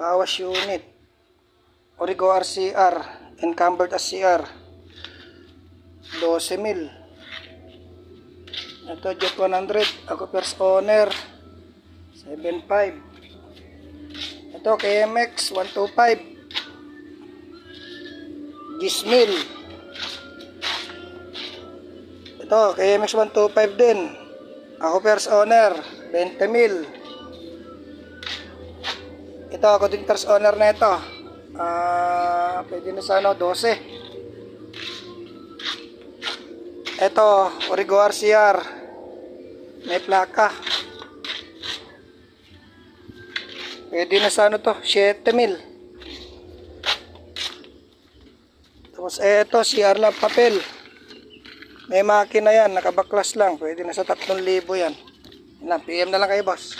Bawas unit. Origo RCR. Encumbered SCR. 12 mil. Ito, Jet 100. Ako first owner. 7.5. Ito, KMX 125. Gismil. Ito, KMX 125 din. Ako first owner. 20 mil. Ito, ako din first owner na ito. Ah, pwede na sa ano, 12. Ito, Origo RCR. May plaka. Pwede na sa ano to, 7 mil. Tapos eto, CR lang papel. May makina yan, nakabaklas lang. Pwede na sa 3,000 yan. Yan lang, PM na lang kayo boss.